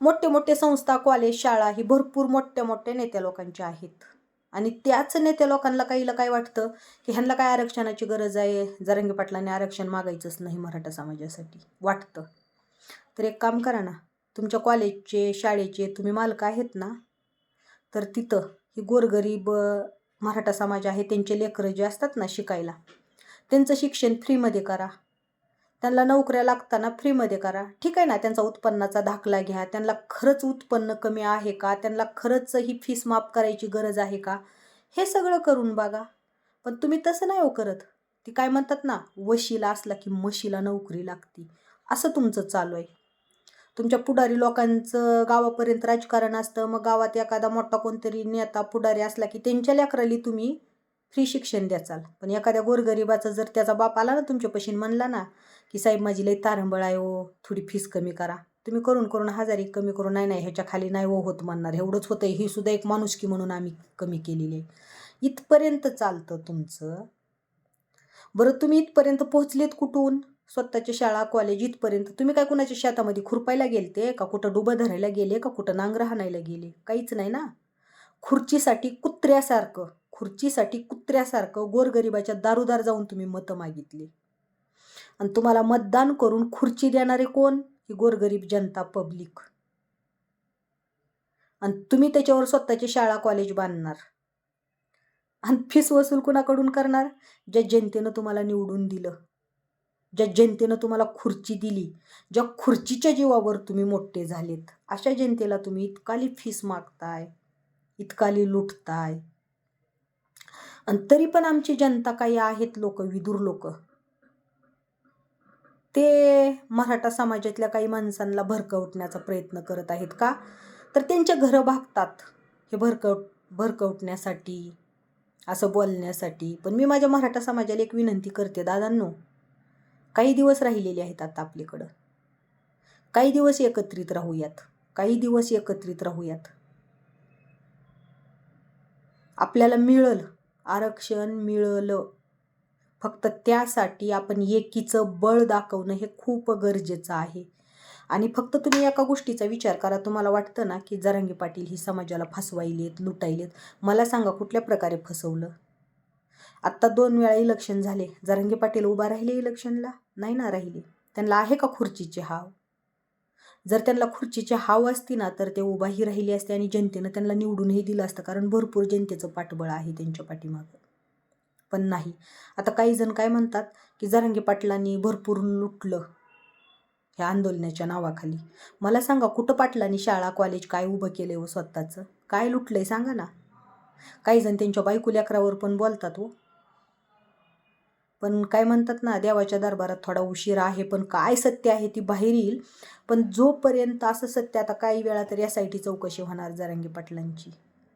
मोठे मोठे संस्था कॉलेज शाळा ही भरपूर मोठ्या मोठ्या नेत्या लोकांच्या आहेत. आणि त्याच नेत्या लोकांना काहीला काय वाटतं? की ह्यांना काय आरक्षणाची गरज आहे? जरांगी पाटलांनी आरक्षण मागायचंच नाही मराठा समाजासाठी वाटतं. तर एक काम करा ना तुमच्या कॉलेजचे शाळेचे तुम्ही मालक आहेत ना? तर तिथं ही गोरगरीब मराठा समाज आहे त्यांचे लेकरं जे असतात ना शिकायला त्यांचं शिक्षण फ्रीमध्ये करा. त्यांना नोकऱ्या लागताना फ्रीमध्ये करा. ठीक आहे ना? त्यांचा उत्पन्नाचा दाखला घ्या. त्यांना खरंच उत्पन्न कमी आहे का? त्यांना खरंच ही फीस माफ करायची गरज आहे का? हे सगळं करून बघा. पण तुम्ही तसं नाही हो करत. ती काय म्हणतात ना वशीला असला की म्हशीला नोकरी लागती. असं तुमचं चालू आहे. तुमच्या पुढारी लोकांचं गावापर्यंत राजकारण असतं. मग गावात एखादा मोठा कोणतरी नेता पुढारी असला की त्यांच्या लेकराली तुम्ही फ्री शिक्षण द्याचाल पण एखाद्या गोरगरिबाचं जर त्याचा बाप आला ना तुमच्या पशीन म्हणला ना की साहेब माझी लई तारंबळ आहे हो थोडी फीस कमी करा. तुम्ही करून करून हजारी कमी करून नाही नाही ह्याच्या खाली नाही हो होत म्हणणार. एवढंच होतं ही सुद्धा एक माणुसकी म्हणून आम्ही कमी केलेली आहे. इथपर्यंत चालतं तुमचं. बरं तुम्ही इथपर्यंत पोहोचलेत कुठून? स्वतःच्या शाळा कॉलेज इथपर्यंत. तुम्ही काय कुणाच्या शेतामध्ये खुरपायला गेलते? का कुठं डुबं धरायला गेले? का कुठं नांगर हाणायला गेले? काहीच नाही ना? खुर्चीसाठी कुत्र्यासारखं. खुर्चीसाठी कुत्र्यासारखं गोरगरिबाच्या दारोदार जाऊन तुम्ही मतं मागितली. आणि तुम्हाला मतदान करून खुर्ची देणारे कोण? ही गोरगरीब जनता पब्लिक. आणि तुम्ही त्याच्यावर स्वतःची शाळा कॉलेज बांधणार. आणि फीस वसूल कुणाकडून करणार? ज्या जनतेनं तुम्हाला निवडून दिलं. ज्या जनतेनं तुम्हाला खुर्ची दिली. ज्या खुर्चीच्या जीवावर तुम्ही मोठे झालेत. अशा जनतेला तुम्ही इतकाली फीस मागताय. इतकाली लुटताय. आणि तरी पण आमची जनता काही आहेत लोक विदूर लोक. ते मराठा समाजातल्या काही माणसांना भरकवटण्याचा प्रयत्न करत आहेत का? तर त्यांचे घरं भागतात हे भरकव भरकवटण्यासाठी असं बोलण्यासाठी. पण मी माझ्या मराठा समाजाला एक विनंती करते दादांनो काही दिवस राहिलेले आहेत आता आपल्याकडं. काही दिवस एकत्रित राहूयात. काही दिवस एकत्रित राहूयात. आपल्याला मिळल आरक्षण मिळलं. फक्त त्यासाठी आपण एकीचं बळ दाखवणं हे खूप गरजेचं आहे. आणि फक्त तुम्ही एका गोष्टीचा विचार करा. तुम्हाला वाटतं ना की जरांगी पाटील ही समाजाला फसवायलेत लुटायलेत? मला सांगा कुठल्या प्रकारे फसवलं? आत्ता दोन वेळा इलेक्शन झाले. जरांगी पाटील उभा राहिले इलेक्शनला नाही ना राहिले. त्यांना आहे का खुर्चीचे हाव? जर त्यांना खुर्चीची हाव असती ना तर ते उभाही राहिली असते आणि जनतेनं त्यांना निवडूनही दिलं असतं. कारण भरपूर जनतेचं पाठबळ आहे त्यांच्या पाठीमागं. पण नाही. आता काही जण काय म्हणतात की जरांगी पाटलांनी भरपूर लुटलं ह्या आंदोलनाच्या नावाखाली. मला सांगा कुठं पाटलांनी शाळा कॉलेज काय उभं केलं व हो स्वतःचं? काय लुटलंय सांगा ना. काही जण त्यांच्या बायकुल्याकरावर पण बोलतात हो. पण काय म्हणतात ना देवाच्या दरबारात थोडा उशीर आहे पण काय सत्य आहे ती बाहेर येईल. पण जोपर्यंत असं सत्य आता काही वेळा तरी एस आय टी चौकशी होणार जरांगी पाटलांची.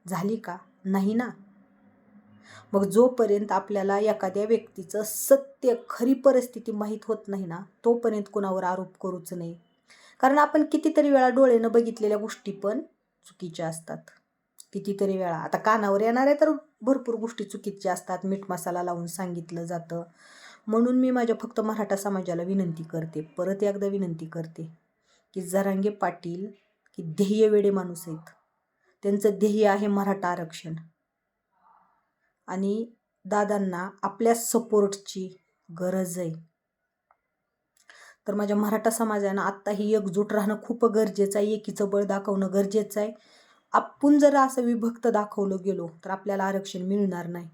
झाली का? नाही ना? मग जोपर्यंत आपल्याला एखाद्या व्यक्तीचं सत्य खरी परिस्थिती माहीत होत नाही ना तोपर्यंत कुणावर आरोप करूच नाही कारण आपण कितीतरी वेळा डोळेनं बघितलेल्या गोष्टी पण चुकीच्या असतात. कितीतरी वेळा. आता कानावर येणाऱ्या तर भरपूर गोष्टी चुकीच्या असतात. मीठ मसाला लावून सांगितलं जातं. म्हणून मी माझ्या फक्त मराठा समाजाला विनंती करते. परत एकदा विनंती करते की जरांगे पाटील की ध्येय वेडे माणूस आहेत. त्यांचं ध्येय आहे मराठा आरक्षण. आणि दादांना आपल्या सपोर्टची गरज आहे. तर माझ्या मराठा समाजानं आत्ताही एकजूट राहणं खूप गरजेचं आहे. एकीचं बळ दाखवणं गरजेचं आहे. आपण जर असं विभक्त दाखवलं गेलो तर आपल्याला आरक्षण मिळणार नाही.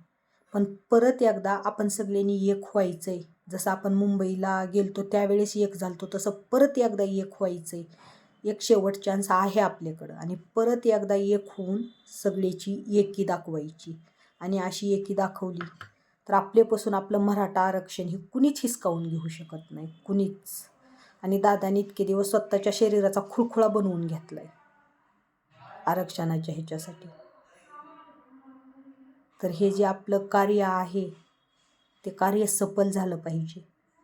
पण परत एकदा आपण सगळ्यांनी एक व्हायचं आहे जसं आपण मुंबईला गेलतो त्यावेळेस एक झालतो तसं परत एकदा एक व्हायचं आहे एक शेवट चान्स आहे आपल्याकडं. आणि परत एकदा एक होऊन सगळ्याची एकी दाखवायची. आणि अशी एकी दाखवली तर आपल्यापासून आपलं मराठा आरक्षण हे कुणीच हिसकावून घेऊ शकत नाही. कुणीच. आणि दादाने इतके दिवस स्वतःच्या शरीराचा खुळखुळा बनवून घेतला आहे आरक्षणाच्या ह्याच्यासाठी. तर हे जे आपलं कार्य आहे ते कार्य सफल झालं पाहिजे.